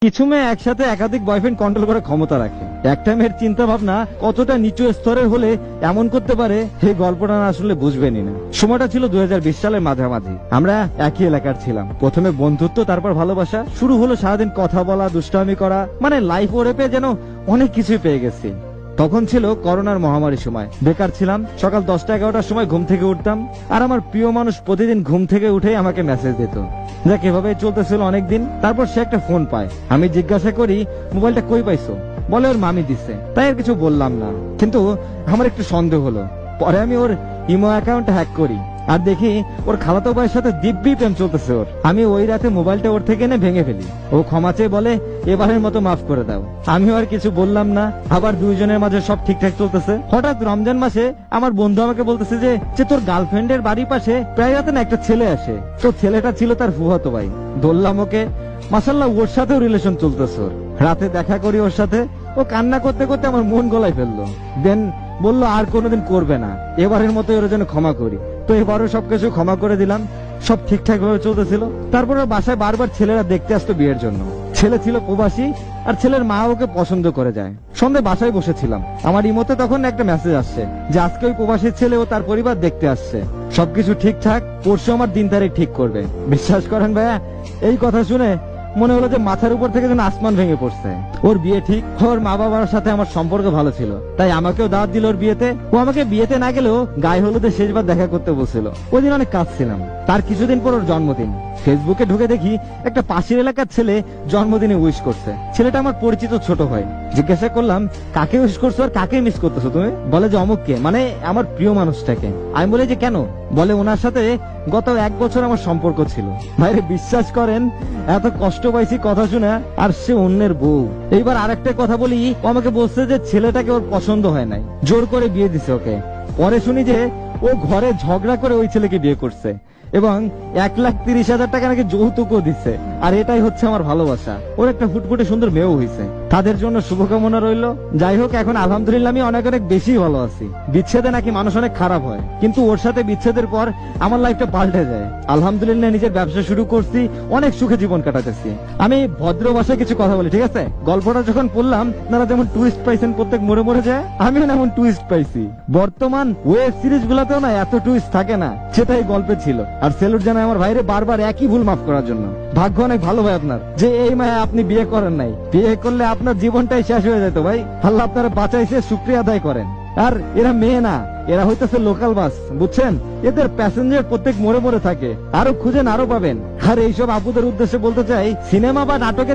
কিছু মেয়ে একসাথে একাধিক বয়ফ্রেন্ড কন্ট্রোল করার ক্ষমতা রাখে। একটা মেয়ের চিন্তা ভাবনা কতটা নিচু স্তরের হলে এমন করতে পারে এই গল্পটা না আসলে বুঝবেনই না। সময়টা ছিল দুই হাজার বিশ সালের মাঝামাঝি। আমরা একই এলাকার ছিলাম। প্রথমে বন্ধুত্ব, তারপর ভালোবাসা। শুরু হলো সারাদিন কথা বলা, দুষ্টামি করা। মানে লাইফ ওরে পেয়ে যেন অনেক কিছুই পেয়ে গেছি। তখন ছিল করোনার মহামারীর সময়। বেকার ছিলাম, সকাল দশটা এগারোটার সময় ঘুম থেকে উঠতাম, আর আমার প্রিয় মানুষ প্রতিদিন ঘুম থেকে উঠে আমাকে মেসেজ দিত। যাক এভাবে চলতেছিল অনেকদিন, তারপর সে একটা ফোন পায়। আমি জিজ্ঞাসা করি, মোবাইলটা কই পাইছো? বলে, ওর মামি দিছে। তাই আর কিছু বললাম না। কিন্তু আমার একটু সন্দেহ হলো। পরে আমি ওর ইমো অ্যাকাউন্ট হ্যাক করি। আর দেখি, ওর খালাতো ভাইয়ের সাথে দিব্যি প্রেম চলতেছে ওর। আমি ওই রাতে মোবাইলটা ওর থেকে এনে ভেঙে ফেলি। ও ক্ষমা চেয়ে বলে, এবারের মতো মাফ করে দাও। আমিও আর কিছু বললাম না, আবার দুইজনের মাঝে সব ঠিকঠাক চলতেছে। হঠাৎ রমজান মাসে আমার বন্ধু আমাকে বলতেছে যে যে তোর গার্লফ্রেন্ডের বাড়ির পাশে প্রায় রাতে না একটা ছেলে আসে। তো ছেলেটা ছিল তার ফুহাতো ভাই। ধরলাম ওকে। মাসাল্লাহ ওর সাথেও রিলেশন চলতেছে ওর। রাতে দেখা করি ওর সাথে। ও কান্না করতে করতে আমার মন গলায় ফেলল। দেন বলল, আর কোনোদিন করবে না। এবারের মতো ওর জন্য ক্ষমা করি। তো এবারও সবকিছু ক্ষমা করে দিলাম। সব ঠিকঠাক ভাবে চলতেছিল। তারপর বাসায় বারবার ছেলেরা দেখতে আসতো বিয়ের জন্য। ছেলে ছিল প্রবাসী আর ছেলের মা ওকে পছন্দ করে যায়। সন্ধে বাসায় বসেছিলাম। আমার ইমোতে তখন একটা মেসেজ আসছে যে, আজকে ওই প্রবাসীর ছেলে ও তার পরিবার দেখতে আসছে। সবকিছু ঠিকঠাক, পরশু আমার দিন তারিখ ঠিক করবে। বিশ্বাস করেন ভাইয়া, এই কথা শুনে মনে হলো যে মাথার উপর থেকে যেন আসমান ভেঙে পড়ছে। ওর বিয়ে ঠিক ওর মা বাবার সাথে আমার সম্পর্ক ভালো ছিল। তাই আমাকেও দাওয়াত দিল ওর বিয়েতে। ও আমাকে বিয়েতে না গেলেও গায়ে হলুদে শেষবার দেখা করতে বলছিল। ওই দিন অনেক কাঁদছিলাম। তার কিছুদিন পর ওর জন্মদিন। ফেসবুকে ঢুকে দেখি একটা পাশের এলাকার ছেলে জন্মদিনে উইশ করছে। ছেলেটা আমার পরিচিত ছোট ভাই। জিজ্ঞাসা করলাম, কাকে উইশ করছ আর কাকে মিস করতেছো তুমি? বলে যে, অমুককে। মানে আমার প্রিয় মানুষটাকে। আমি বলি যে, কেন? বলে, ওনার সাথে গত এক বছর আমার সম্পর্ক ছিল। ভাইরে, বিশ্বাস করেন, এত কষ্ট পাইছি কথা শুনে, আর সে অন্যের বউ। এইবার আরেকটা কথা বলি আমাকে বলছে যে, ছেলেটাকে ওর পছন্দ হয় নাই। জোর করে বিয়ে দিছে ওকে। পরে শুনি যে ও ঘরে ঝগড়া করে ওই ছেলেকে বিয়ে করছে। এবং এক লাখ তিরিশ হাজার টাকা নাকি যৌতুকও দিচ্ছে। আর এটাই হচ্ছে আমার ভালোবাসা। ওর একটা ফুটফুটে সুন্দর মেয়েও হয়েছে তাদের জন্য শুভকামনা রইল। যাই হোক, এখন আলহামদুলিল্লাহ আমি অনেক অনেক বেশি ভালো আছি। বিচ্ছেদে নাকি মানুষ অনেক খারাপ হয়। কিন্তু ওর সাথে বিচ্ছেদের পর আমার লাইফটা পাল্টে যায়। আলহামদুলিল্লাহ নিজের ব্যবসা শুরু করছি, অনেক সুখে জীবন কাটাতেছি। আমি ভদ্র ভাষায় কিছু কথা বলি, ঠিক আছে? গল্পটা যখন পড়লাম, তারা যেমন টুইস্ট পাইছেন প্রত্যেক মোড়ে মোড়ে যায়, আমিও না এমন টুইস্ট পাইছি। বর্তমান ওয়েব সিরিজ গুলাতেও না এত টুইস্ট থাকে না সেটাই গল্পে ছিল। আর সেলুট জানাই আমার ভাইরে বারবার একই ভুল মাফ করার জন্য। ভাগ্য অনেক ভালো ভাই আপনার। যে এই মায়া আপনি বিয়ে করেন নাই। বিয়ে করলে আপনার জীবনটাই শেষ হয়ে যেত ভাই। আল্লাহ আপনারা বাঁচাইছে, শুক্রিয়া আদায় করেন। আর এরা মেয়ে না, এরা হইতেছে লোকাল বাস বুঝছেন? এদের প্যাসেঞ্জার প্রত্যেক মোড়ে মোড়ে থাকে। আরও খুঁজেন, আরও পাবেন। আর এইসব আপুদের উদ্দেশ্যে বলতে চাই, সিনেমা বা নাটকের